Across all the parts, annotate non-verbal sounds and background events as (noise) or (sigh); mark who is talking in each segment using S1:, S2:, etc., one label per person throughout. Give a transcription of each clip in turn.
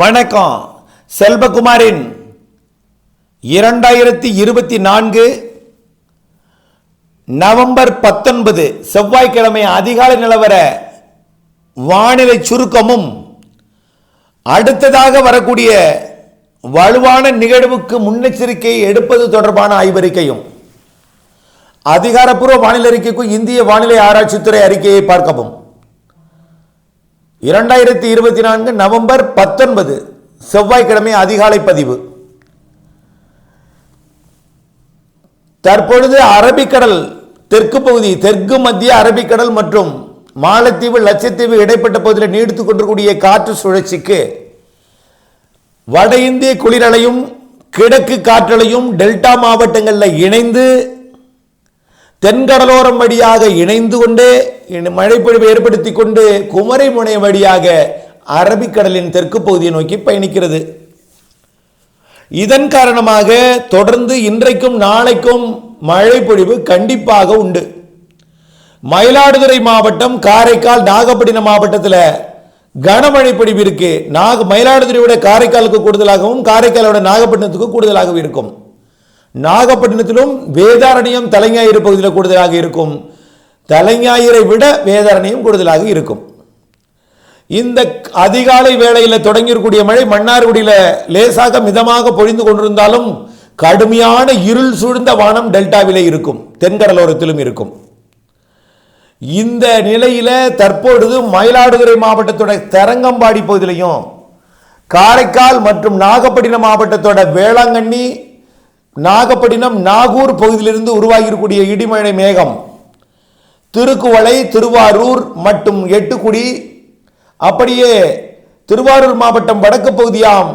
S1: வணக்கம். செல்வகுமாரின் இரண்டாயிரத்தி இருபத்தி நான்கு நவம்பர் பத்தொன்பது செவ்வாய்க்கிழமை அதிகாலை நிலவர வானிலை சுருக்கமும் அடுத்ததாக வரக்கூடிய வலுவான நிகழ்வுக்கு முன்னெச்சரிக்கை எடுப்பது தொடர்பான ஆய்வறிக்கையும் அதிகாரப்பூர்வ வானிலை அறிக்கைக்கும் இந்திய வானிலை ஆராய்ச்சித்துறை அறிக்கையை பார்க்கவும். இரண்டாயிரத்தி இருபத்தி நான்கு நவம்பர் பத்தொன்பது செவ்வாய்க்கிழமை அதிகாலை பதிவு. தற்பொழுது அரபிக்கடல் தெற்கு பகுதி தெற்கு மத்திய அரபிக்கடல் மற்றும் மாலத்தீவு லட்சத்தீவு இடைப்பட்ட பகுதியில் நீடித்துக் கொண்டிருக்கூடிய காற்று சுழற்சிக்கு வட இந்திய குளிரலையும் கிழக்கு காற்றலையும் டெல்டா மாவட்டங்களில் இணைந்து தென்கடலோரம் வழியாக இணைந்து கொண்டே இந்த மழைப்பொழிவை ஏற்படுத்தி கொண்டு குமரி முனை வழியாக அரபிக்கடலின் தெற்கு பகுதியை நோக்கி பயணிக்கிறது. இதன் காரணமாக தொடர்ந்து இன்றைக்கும் நாளைக்கும் மழைப்பொழிவு கண்டிப்பாக உண்டு. மயிலாடுதுறை மாவட்டம் காரைக்கால் நாகப்பட்டினம் மாவட்டத்தில் கனமழை பொழிவு இருக்கு. நாக மயிலாடுதுறையோட காரைக்காலுக்கு கூடுதலாகவும் காரைக்காலோட நாகப்பட்டினத்துக்கு கூடுதலாகவும் இருக்கும். நாகப்பட்டினத்திலும் வேதாரண்யம் தலைஞாயிறு பகுதியில் கூடுதலாக இருக்கும். தலைஞாயிறை விட வேதாரண்யம் கூடுதலாக இருக்கும். இந்த அதிகாலை வேளையில் தொடங்கியிருக்கூடிய மழை மன்னார்குடியில் லேசாக மிதமாக பொழிந்து கொண்டிருந்தாலும் கடுமையான இருள் சூழ்ந்த வானம் டெல்டாவிலே இருக்கும். தென்கடலோரத்திலும் இருக்கும். இந்த நிலையில் தற்பொழுது மயிலாடுதுறை மாவட்டத்தோட தரங்கம்பாடி பகுதியிலையும் காரைக்கால் மற்றும் நாகப்பட்டினம் மாவட்டத்தோட வேளாங்கண்ணி நாகப்பட்டினம் நாகூர் பகுதியிலிருந்து உருவாகியிருக்கூடிய இடிமழை மேகம். திருக்குவளை திருவாரூர் மற்றும் எட்டுக்குடி. அப்படியே திருவாரூர் மாவட்டம் வடக்கு பகுதியாம்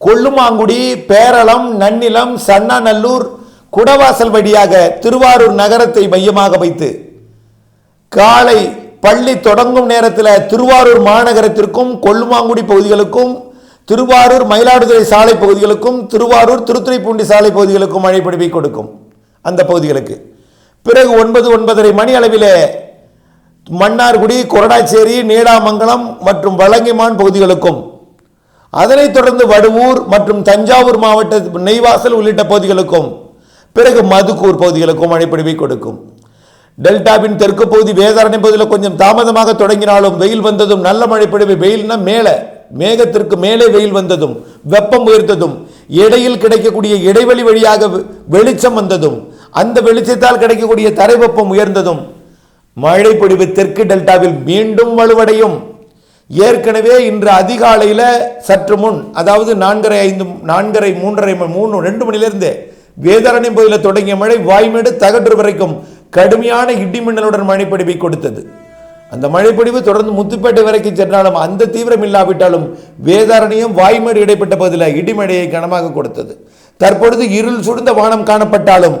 S1: கொல்லுமாங்குடி பேரளம் நன்னிலம் சன்னாநல்லூர் குடவாசல் வழியாக திருவாரூர் நகரத்தை மையமாக வைத்து காலை பள்ளி தொடங்கும் நேரத்தில் திருவாரூர் மாநகரத்திற்கும் கொல்லுமாங்குடி பகுதிகளுக்கும் திருவாரூர் மயிலாடுதுறை சாலை பகுதிகளுக்கும் திருவாரூர் திருத்துறைப்பூண்டி சாலை பகுதிகளுக்கும் மழை பொழிவை கொடுக்கும். அந்த பகுதிகளுக்கு. பிறகு ஒன்பது ஒன்பதரை மணி அளவிலே மன்னார்குடி கொரடாச்சேரி நீடாமங்கலம் மற்றும் வலங்கிமான் பகுதிகளுக்கும். அதனைத் தொடர்ந்து வடுவூர் மற்றும் தஞ்சாவூர் மாவட்ட நெய்வாசல் உள்ளிட்ட பகுதிகளுக்கும். பிறகு மதுக்கூர் பகுதிகளுக்கும் மழைப்பிடிவை கொடுக்கும். டெல்டாவின் தெற்கு பகுதி வேதாரணை பகுதியில் கொஞ்சம் தாமதமாக தொடங்கினாலும் வெயில் வந்ததும் நல்ல மழைப்பிடிவு வெயில்னா மேலே. மேகத்திற்கு மேலே வெயில் வந்ததும் வெப்பம் உயர்த்ததும் இடையில் கிடைக்கக்கூடிய இடைவெளி வழியாக வெ- வெளிச்சம் வந்ததும் அந்த வெளிச்சத்தால் கிடைக்கக்கூடிய தரை வெப்பம் உயர்ந்ததும் மழை பொழிவு தெற்கு டெல்டாவில் மீண்டும் வலுவடையும். ஏற்கனவே இன்று அதிகாலையில் சற்று முன் அதாவது நான்கரை ஐந்து நான்கரை மூன்றரை மூணு ரெண்டு மணிலிருந்து வேதாரண்யம் பகுதியில் தொடங்கிய மழை வாய்மேடு தகற்று வரைக்கும் கடுமையான இடிமின்னலுடன் மழை பொழிவை கொடுத்தது. அந்த மழைப்பொழிவு தொடர்ந்து முத்துப்பேட்டை வரைக்கும் சென்றாலும் அந்த தீவிரம் இல்லாவிட்டாலும் வேதாரணியம் வாய்மேடு இடைப்பட்ட பகுதியில் இடிமழையை கனமாக கொடுத்தது. தற்பொழுது இருள் சுடுந்த வானம் காணப்பட்டாலும்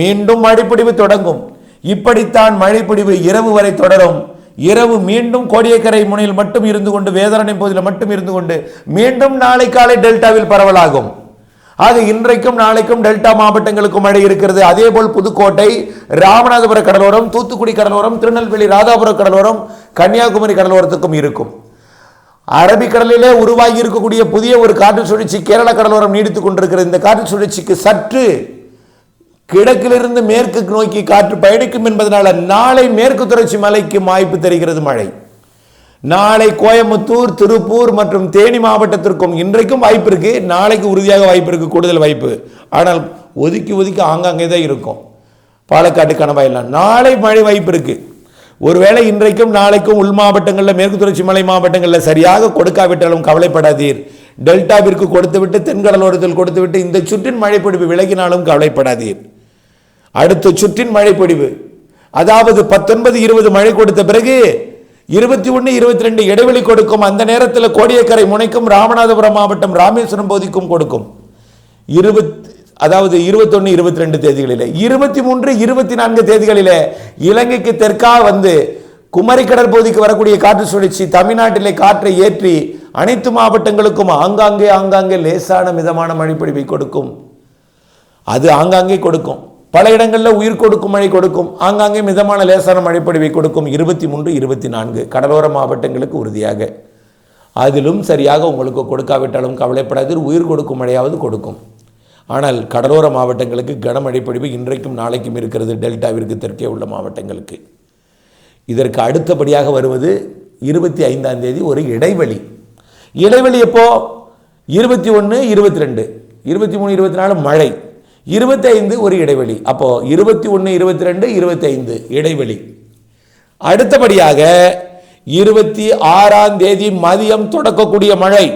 S1: மீண்டும் மழைப்பொழிவு தொடங்கும். இப்படித்தான் மழைப்பொழிவு இரவு வரை தொடரும். இரவு மீண்டும் கோடியக்கரை முனையில் மட்டும் இருந்து கொண்டு வேதாரண்யம் பகுதியில் மட்டும் இருந்து கொண்டு மீண்டும் நாளை காலை டெல்டாவில் பரவலாகும். அது இன்றைக்கும் நாளைக்கும் டெல்டா மாவட்டங்களுக்கும் மழை இருக்கிறது. அதே போல் புதுக்கோட்டை ராமநாதபுர கடலோரம் தூத்துக்குடி கடலோரம் திருநெல்வேலி ராதாபுரம் கடலோரம் கன்னியாகுமரி கடலோரத்துக்கும் இருக்கும். அரபிக்கடலிலே உருவாகி இருக்கக்கூடிய புதிய ஒரு காற்று சுழற்சி கேரள கடலோரம் நீடித்துக் கொண்டிருக்கிறது. இந்த காற்று சுழற்சிக்கு சற்று கிழக்கிலிருந்து மேற்கு நோக்கி காற்று பயணிக்கும் என்பதனால நாளை மேற்கு தொடர்ச்சி மலைக்கு வாய்ப்பு தெரிகிறது மழை. நாளை கோயம்புத்தூர் திருப்பூர் மற்றும் தேனி மாவட்டத்திற்கும் இன்றைக்கும் வாய்ப்பு இருக்கு. நாளைக்கு உறுதியாக வாய்ப்பு இருக்கு கூடுதல் வாய்ப்பு. ஆனால் ஒதுக்கி ஒதுக்கி ஆங்காங்கே தான் இருக்கும். பாலக்காட்டு கணவாயெல்லாம் நாளை மழை வாய்ப்பு இருக்கு. ஒருவேளை இன்றைக்கும் நாளைக்கும் உள் மாவட்டங்களில் மேற்கு தொடர்ச்சி மலை மாவட்டங்களில் சரியாக கொடுக்காவிட்டாலும் கவலைப்படாதீர். டெல்டாவிற்கு கொடுத்துவிட்டு தென்கடலோரத்தில் கொடுத்துவிட்டு இந்த சுற்றின் மழைப்பொடிவு விலகினாலும் கவலைப்படாதீர். அடுத்த சுற்றின் மழைப்பொடிவு. அதாவது பத்தொன்பது இருபது மழை கொடுத்த பிறகு இருபத்தி ஒன்று இருபத்தி ரெண்டு இடைவெளி கொடுக்கும். அந்த நேரத்தில் கோடியக்கரை முனைக்கும் ராமநாதபுரம் மாவட்டம் ராமேஸ்வரம் பகுதிக்கும் கொடுக்கும். இருபத் அதாவது இருபத்தொன்று இருபத்தி ரெண்டு தேதிகளிலே. இருபத்தி மூன்று இருபத்தி நான்கு தேதிகளிலே இலங்கைக்கு தெற்காக வந்து குமரிக்கடல் பகுதிக்கு வரக்கூடிய காற்று சுழற்சி தமிழ்நாட்டிலே காற்றை ஏற்றி அனைத்து மாவட்டங்களுக்கும் ஆங்காங்கே ஆங்காங்கே லேசான மிதமான மழைப்பொழிவை கொடுக்கும். அது ஆங்காங்கே கொடுக்கும். பல இடங்களில் உயிர் கொடுக்கும் மழை கொடுக்கும். ஆங்காங்கே மிதமான லேசான மழைப்பொழிவை கொடுக்கும் இருபத்தி மூன்று இருபத்தி நான்கு கடலோர மாவட்டங்களுக்கு உறுதியாக. அதிலும் சரியாக உங்களுக்கு கொடுக்காவிட்டாலும் கவலைப்படாது உயிர் கொடுக்கும் மழையாவது கொடுக்கும். ஆனால் கடலோர மாவட்டங்களுக்கு கனமழை பொழிவு இன்றைக்கும் நாளைக்கும் இருக்கிறது டெல்டாவிற்கு தெற்கே உள்ள மாவட்டங்களுக்கு. இதற்கு அடுத்தபடியாக வருவது இருபத்தி ஐந்தாம் தேதி ஒரு இடைவெளி. இடைவெளி எப்போ? இருபத்தி ஒன்று இருபத்தி ரெண்டு. இருபத்தி மூணு இருபத்தி நாலு மழை. இருபத்தி ஐந்து ஒரு இடைவெளி. அப்போ இருபத்தி ஒன்று இருபத்தி ரெண்டு இருபத்தி ஐந்து இடைவெளி. அடுத்தபடியாக இருபத்தி ஆறாம் தேதி மதியம் தொடக்கக்கூடிய மழை.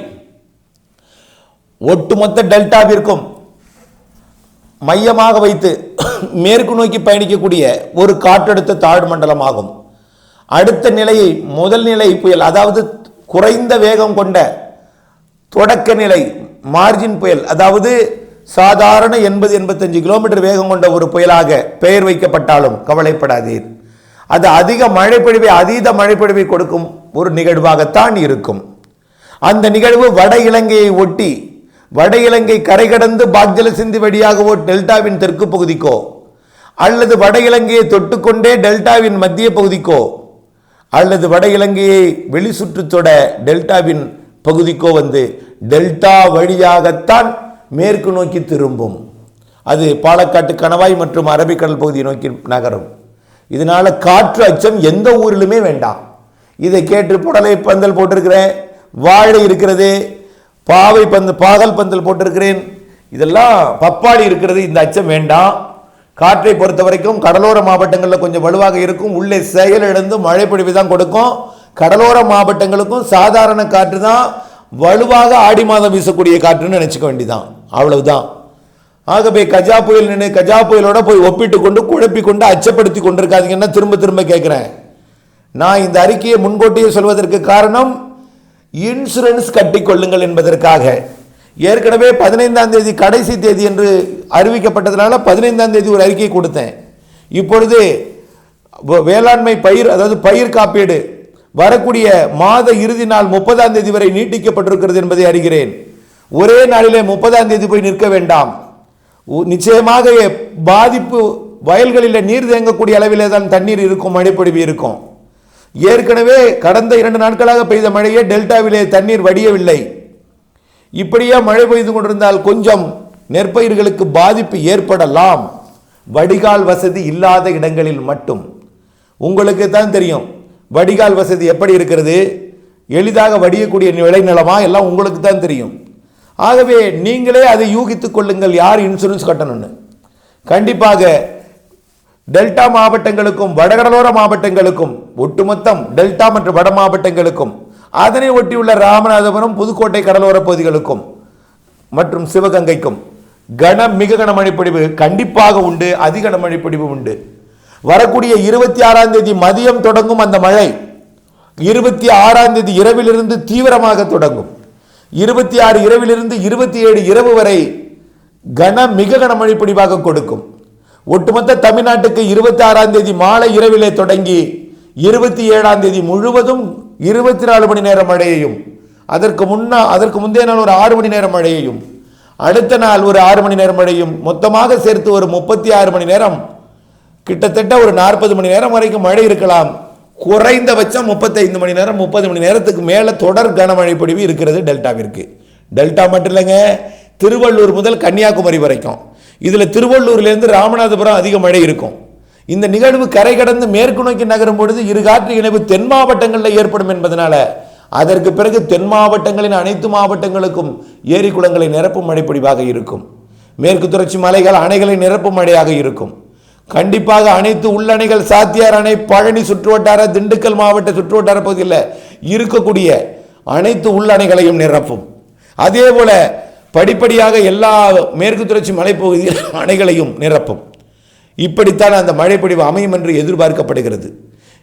S1: ஒட்டுமொத்த டெல்டாவிற்கும் மையமாக வைத்து மேற்கு நோக்கி பயணிக்கக்கூடிய ஒரு காற்றழுத்த தாழ் மண்டலமாகும். அடுத்த நிலையை முதல் நிலை புயல் அதாவது குறைந்த வேகம் கொண்ட தொடக்க நிலை மார்ஜின் புயல் அதாவது சாதாரண எண்பது எண்பத்தஞ்சு கிலோமீட்டர் வேகம் கொண்ட ஒரு புயலாக பெயர் வைக்கப்பட்டாலும் கவலைப்படாதீர். அது அதிக மழைப்பொழிவை அதீத மழைப்பொழிவை கொடுக்கும் ஒரு நிகழ்வாகத்தான் இருக்கும். அந்த நிகழ்வு வட இலங்கையை ஒட்டி வட இலங்கை கரை கடந்து பாக்ஜல சிந்தி வழியாகவோ டெல்டாவின் தெற்கு பகுதிக்கோ அல்லது வட இலங்கையை தொட்டுக்கொண்டே டெல்டாவின் மத்திய பகுதிக்கோ அல்லது வட இலங்கையை வெளி சுற்றுத்தொட டெல்டாவின் பகுதிக்கோ வந்து டெல்டா வழியாகத்தான் மேற்கு நோக்கி திரும்பும். அது பாலக்காட்டு கணவாய் மற்றும் அரபிக்கடல் பகுதியை நோக்கி நகரும். இதனால் காற்று அச்சம் எந்த ஊரிலுமே வேண்டாம். இதை கேட்டு புடலை பந்தல் போட்டிருக்கிறேன். வாழை இருக்கிறது. பாவை பந்து பாகல் பந்தல் போட்டிருக்கிறேன். இதெல்லாம் பப்பாளி இருக்கிறது. இந்த அச்சம் வேண்டாம். காற்றை பொறுத்த வரைக்கும் கடலோர மாவட்டங்களில் கொஞ்சம் வலுவாக இருக்கும். உள்ளே செயலிழந்து மழை பொழிவு தான் கொடுக்கும். கடலோர மாவட்டங்களுக்கும் சாதாரண காற்று தான். வலுவாக ஆடி மாதம் வீசக்கூடிய காற்றுன்னு நினச்சிக்க வேண்டிதான் அவ்வளவுதான். ஆகவே கஜா புயல் நின்று கஜா புயலோட போய் ஒப்பிட்டு கொண்டு குழப்பி கொண்டு அச்சப்படுத்தி கொண்டிருக்காதீங்கன்னா திரும்ப திரும்ப கேட்குறேன் நான் இந்த அறிக்கையை முன்கூட்டியே சொல்வதற்கு காரணம் இன்சூரன்ஸ் கட்டிக்கொள்ளுங்கள் என்பதற்காக. ஏற்கனவே பதினைந்தாம் தேதி கடைசி தேதி என்று அறிவிக்கப்பட்டதுனால பதினைந்தாம் தேதி ஒரு அறிக்கை கொடுத்தேன். இப்பொழுது வேளாண்மை பயிர் அதாவது பயிர் காப்பீடு வரக்கூடிய மாத இறுதி நாள் முப்பதாம் தேதி வரை நீட்டிக்கப்பட்டிருக்கிறது என்பதை அறிகிறேன். ஒரே நாளிலே முப்பதாம் தேதி போய் நிற்க வேண்டாம். உ- நிச்சயமாக பாதிப்பு வயல்களில் நீர் தேங்கக்கூடிய அளவிலே தான் தண்ணீர் இருக்கும் மழைப்பொழிவு இருக்கும். ஏற்கனவே கடந்த இரண்டு நாட்களாக பெய்த மழையே டெல்டாவிலே தண்ணீர் வடியவில்லை. இப்படியே மழை பெய்து கொண்டிருந்தால் கொஞ்சம் நெற்பயிர்களுக்கு பாதிப்பு ஏற்படலாம். வடிகால் வசதி இல்லாத இடங்களில் மட்டும். உங்களுக்கு தான் தெரியும் வடிகால் வசதி எப்படி இருக்கிறது? எளிதாக வடியக்கூடிய விளைநிலமா எல்லாம் உங்களுக்கு தான் தெரியும். ஆகவே நீங்களே அதை யூகித்துக் கொள்ளுங்கள் யார் இன்சூரன்ஸ் கட்டணும்னு. கண்டிப்பாக டெல்டா மாவட்டங்களுக்கும் வடகடலோர மாவட்டங்களுக்கும் ஒட்டுமொத்தம் டெல்டா மற்றும் வட மாவட்டங்களுக்கும் அதனை ஒட்டியுள்ள ராமநாதபுரம் புதுக்கோட்டை கடலோர பகுதிகளுக்கும் மற்றும் சிவகங்கைக்கும் கன மிக கனமழைப்பொழிவு கண்டிப்பாக உண்டு அதிக கனமழைப்பொழிவு உண்டு. வரக்கூடிய இருபத்தி ஆறாம் தேதி மதியம் தொடங்கும் அந்த மழை இருபத்தி ஆறாம் தேதி இரவிலிருந்து தீவிரமாக தொடங்கும். இருபத்தி ஆறு இரவிலிருந்து இருபத்தி ஏழு இரவு வரை கன மிக கனமழை பொழிவாக கொடுக்கும். ஒட்டுமொத்த தமிழ்நாட்டுக்கு இருபத்தி ஆறாம் தேதி மாலை இரவிலே தொடங்கி இருபத்தி ஏழாம் தேதி முழுவதும் இருபத்தி நாலு மணி நேரம் மழையையும் அதற்கு முன்னா அதற்கு முந்தைய நாள் ஒரு ஆறு மணி நேரம் மழையையும் அடுத்த நாள் ஒரு ஆறு மணி நேரம் மழையும் மொத்தமாக சேர்த்து ஒரு முப்பத்தி ஆறு மணி நேரம் கிட்டத்தட்ட ஒரு நாற்பது மணி நேரம் வரைக்கும் மழை இருக்கலாம். குறைந்தபட்சம் முப்பத்தைந்து மணி நேரம் முப்பது மணி நேரத்துக்கு மேலே தொடர் கனமழை பொழிவு இருக்கிறது டெல்டாவிற்கு. டெல்டா மட்டும் இல்லைங்க திருவள்ளூர் முதல் கன்னியாகுமரி வரைக்கும். இதில் திருவள்ளூர்லேருந்து ராமநாதபுரம் அதிக மழை இருக்கும். இந்த நிகழ்வு கரை கடந்து மேற்கு நோக்கி நகரும் பொழுது இரு காற்று இணைவு தென் மாவட்டங்களில் ஏற்படும் என்பதனால அதற்கு பிறகு தென் மாவட்டங்களின் அனைத்து மாவட்டங்களுக்கும் ஏரி குளங்களை நிரப்பும் மழைப்பொழிவாக இருக்கும். மேற்கு தொடர்ச்சி மலைகள் அணைகளை நிரப்பும் மழையாக இருக்கும். கண்டிப்பாக அனைத்து உள்ளணைகள் சாத்தியார் அணை பழனி சுற்றுவட்டார திண்டுக்கல் மாவட்ட சுற்றுவட்டார பகுதியில் இருக்கக்கூடிய அனைத்து உள்ளணைகளையும் நிரப்பும். அதே போல படிப்படியாக எல்லா மேற்கு தொடர்ச்சி மலைப்பகுதியில் (laughs) அணைகளையும் நிரப்பும். இப்படித்தான் அந்த மழைப்பொழிவு அமையும் என்று எதிர்பார்க்கப்படுகிறது.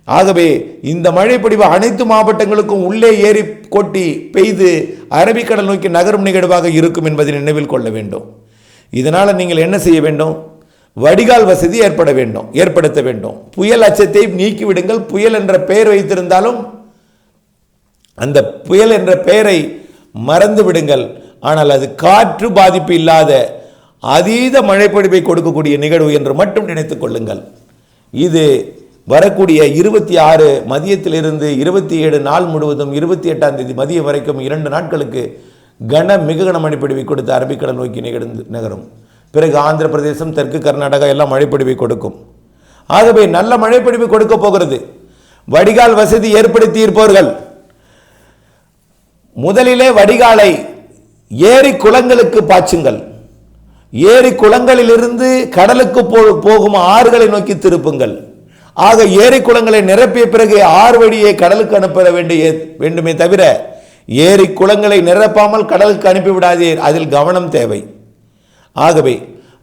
S1: ஆகவே இந்த மழைப்பொழிவு அனைத்து மாவட்டங்களுக்கும் உள்ளே ஏறி கொட்டி பெய்து அரபிக்கடல் நோக்கி நகரும் நிகழ்வாக இருக்கும் என்பதை நினைவில் கொள்ள வேண்டும். இதனால் நீங்கள் என்ன செய்ய வேண்டும்? வடிகால் வசதி ஏற்பட வேண்டும் ஏற்படுத்த வேண்டும். புயல் அச்சத்தை நீக்கிவிடுங்கள். புயல் என்ற பெயர் வைத்திருந்தாலும் அந்த புயல் என்ற பெயரை மறந்து விடுங்கள். ஆனால் அது காற்று பாதிப்பு இல்லாத அதீத மழைப்பொழிவை கொடுக்கக்கூடிய நிகழ்வு என்று மட்டும் நினைத்துக் கொள்ளுங்கள். இது வரக்கூடிய இருபத்தி ஆறு மதியத்திலிருந்து இருபத்தி ஏழு நாள் முழுவதும் இருபத்தி எட்டாம் தேதி மதியம் வரைக்கும் இரண்டு நாட்களுக்கு கன மிக கன மழைப்பொழிவை கொடுத்து அரபிக்கடல் நோக்கி நிகழ்ந்து நகரும். பிறகு ஆந்திர பிரதேசம் தெற்கு கர்நாடகா எல்லாம் மழைப்பொழிவை கொடுக்கும். ஆகவே நல்ல மழைப்பொழிவு கொடுக்க போகிறது. வடிகால் வசதி ஏற்படுத்தி இருப்பவர்கள் முதலிலே வடிகாலை ஏரி குளங்களுக்கு பாய்ச்சுங்கள். ஏரி குளங்களிலிருந்து கடலுக்கு போ- போகும் ஆறுகளை நோக்கி திருப்புங்கள். ஆக ஏரி குளங்களை நிரப்பிய பிறகு ஆறு வழியே கடலுக்கு அனுப்ப வேண்டிய வேண்டுமே தவிர ஏரி குளங்களை நிரப்பாமல் கடலுக்கு அனுப்பிவிடாதீர். அதில் கவனம் தேவை. ஆகவே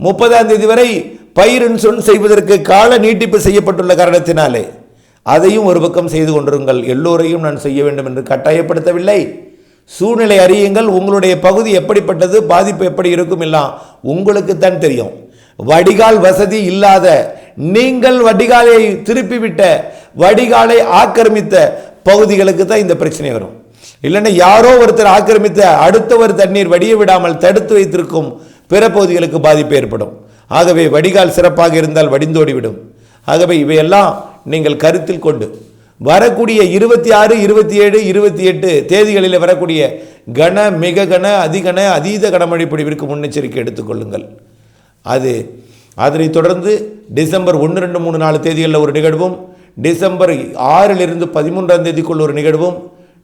S1: முப்பதாம் தேதி வரை பயிர் இன்சூரன்ஸ் செய்வதற்கு கால நீட்டிப்பு செய்யப்பட்டுள்ள காரணத்தினாலே அதையும் ஒரு பக்கம் செய்து கொண்டிருங்கள். எல்லோரையும் நான் செய்ய வேண்டும் என்று கட்டாயப்படுத்தவில்லை. சூழ்நிலை அறியுங்கள். உங்களுடைய பகுதி எப்படிப்பட்டது பாதிப்பு எப்படி இருக்கும் எல்லாம் உங்களுக்கு தான் தெரியும். வடிகால் வசதி இல்லாத நீங்கள் வடிகாலை திருப்பிவிட்ட வடிகாலை ஆக்கிரமித்த பகுதிகளுக்கு தான் இந்த பிரச்சனை வரும். இல்லைன்னா யாரோ ஒருத்தர் ஆக்கிரமித்த அடுத்தவர் தண்ணீர் வடிய விடாமல் தடுத்து வைத்திருக்கும் பிற பகுதிகளுக்கு பாதிப்பு ஏற்படும். ஆகவே வடிகால் சிறப்பாக இருந்தால் வடிந்தோடிவிடும் ஆகவே இவையெல்லாம் நீங்கள் கருத்தில் கொண்டு வரக்கூடிய இருபத்தி ஆறு இருபத்தி ஏழு இருபத்தி எட்டு தேதிகளில் வரக்கூடிய கன மிக கன அதிகன அதீத கனமழை பொழிவிற்கு முன்னெச்சரிக்கை எடுத்துக்கொள்ளுங்கள் அது அதனைத் தொடர்ந்து டிசம்பர் ஒன்று ரெண்டு மூணு நாலு தேதிகளில் ஒரு நிகழ்வும் டிசம்பர் ஆறிலிருந்து பதிமூன்றாம் தேதிக்குள் ஒரு நிகழ்வும்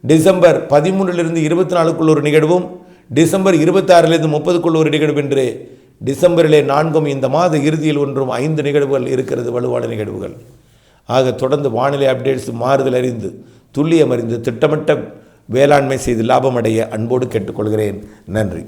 S1: டிசம்பர் பதிமூன்றிலிருந்து இருபத்தி நாலுக்குள் ஒரு நிகழ்வும் டிசம்பர் இருபத்தாறிலிருந்து முப்பதுக்குள் ஒரு நிகழ்வு என்று டிசம்பரிலே நான்கும் இந்த மாத இறுதியில் ஒன்றும் ஐந்து நிகழ்வுகள் இருக்கிறது வலுவான நிகழ்வுகள். ஆக தொடர்ந்து வானிலை அப்டேட்ஸ் மாறுதல் அறிந்து துல்லியம் அறிந்து திட்டமிட்ட வேளாண்மை செய்து லாபமடைய அன்போடு கேட்டுக்கொள்கிறேன். நன்றி.